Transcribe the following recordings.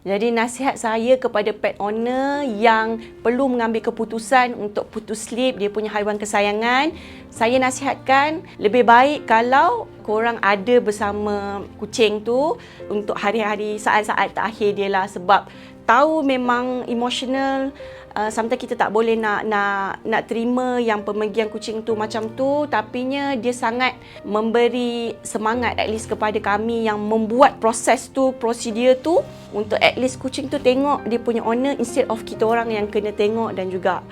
Jadi nasihat saya kepada pet owner yang perlu mengambil keputusan untuk putus sleep dia punya haiwan kesayangan, saya nasihatkan lebih baik kalau korang ada bersama kucing tu untuk hari-hari saat-saat terakhir dia lah sebab tahu memang emotional Uh, sometimes kita tak boleh nak nak nak terima yang pemergian kucing tu macam tu tapinya dia sangat memberi semangat at least kepada kami yang membuat proses tu prosedur tu untuk at least kucing tu tengok dia punya owner instead of kita orang yang kena tengok dan juga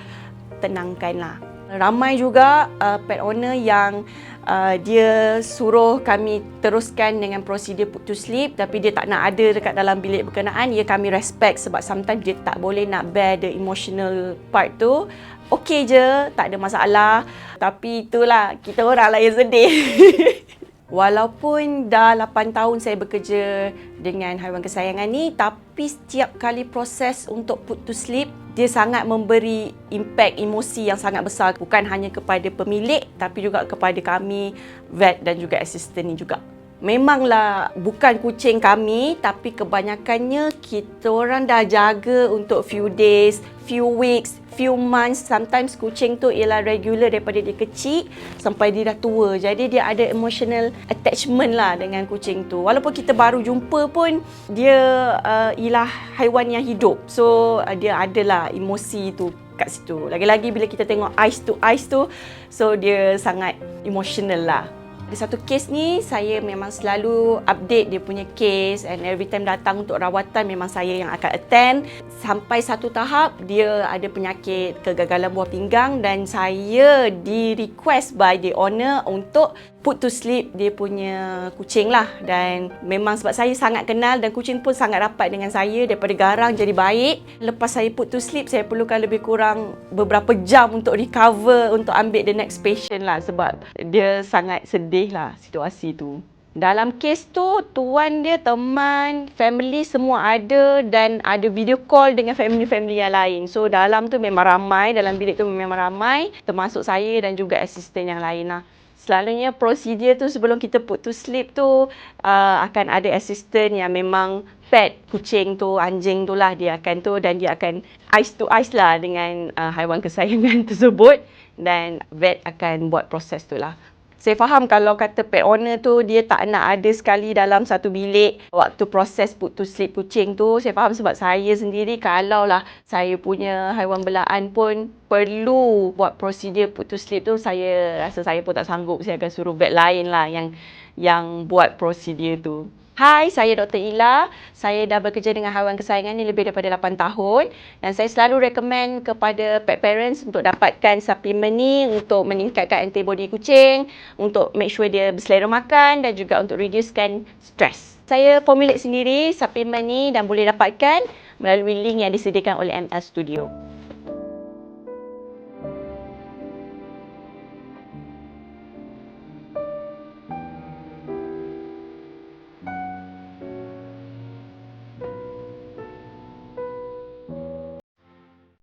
tenangkan lah. Ramai juga uh, pet owner yang uh, dia suruh kami teruskan dengan prosedur put to sleep tapi dia tak nak ada dekat dalam bilik berkenaan ya kami respect sebab sometimes dia tak boleh nak bear the emotional part tu. Okey je tak ada masalah. Tapi itulah kita orang lah yang sedih Walaupun dah 8 tahun saya bekerja dengan haiwan kesayangan ni tapi setiap kali proses untuk put to sleep dia sangat memberi impact emosi yang sangat besar bukan hanya kepada pemilik tapi juga kepada kami vet dan juga assistant ni juga. Memanglah bukan kucing kami tapi kebanyakannya kita orang dah jaga untuk few days, few weeks, few months. Sometimes kucing tu ialah regular daripada dia kecil sampai dia dah tua. Jadi dia ada emotional attachment lah dengan kucing tu. Walaupun kita baru jumpa pun dia uh, ialah haiwan yang hidup. So uh, dia adalah emosi tu kat situ. Lagi-lagi bila kita tengok eyes to eyes tu so dia sangat emotional lah. Ada satu kes ni saya memang selalu update dia punya case and every time datang untuk rawatan memang saya yang akan attend. Sampai satu tahap dia ada penyakit kegagalan buah pinggang dan saya di request by the owner untuk put to sleep dia punya kucing lah dan memang sebab saya sangat kenal dan kucing pun sangat rapat dengan saya daripada garang jadi baik lepas saya put to sleep saya perlukan lebih kurang beberapa jam untuk recover untuk ambil the next patient lah sebab dia sangat sedih lah situasi tu. Dalam kes tu, tuan dia, teman, family semua ada dan ada video call dengan family-family yang lain. So, dalam tu memang ramai, dalam bilik tu memang ramai termasuk saya dan juga asisten yang lain lah. Selalunya prosedur tu sebelum kita put to sleep tu uh, akan ada asisten yang memang pet kucing tu, anjing tu lah dia akan tu dan dia akan eyes to eyes lah dengan uh, haiwan kesayangan tersebut dan vet akan buat proses tu lah saya faham kalau kata pet owner tu dia tak nak ada sekali dalam satu bilik waktu proses put to sleep kucing tu. Saya faham sebab saya sendiri kalau lah saya punya haiwan belaan pun perlu buat prosedur put to sleep tu saya rasa saya pun tak sanggup. Saya akan suruh vet lain lah yang yang buat prosedur tu. Hai, saya Dr. Ila. Saya dah bekerja dengan haiwan kesayangan ni lebih daripada 8 tahun dan saya selalu recommend kepada pet parents untuk dapatkan suplemen ni untuk meningkatkan antibody kucing, untuk make sure dia berselera makan dan juga untuk reducekan stres. Saya formulate sendiri suplemen ni dan boleh dapatkan melalui link yang disediakan oleh ML Studio.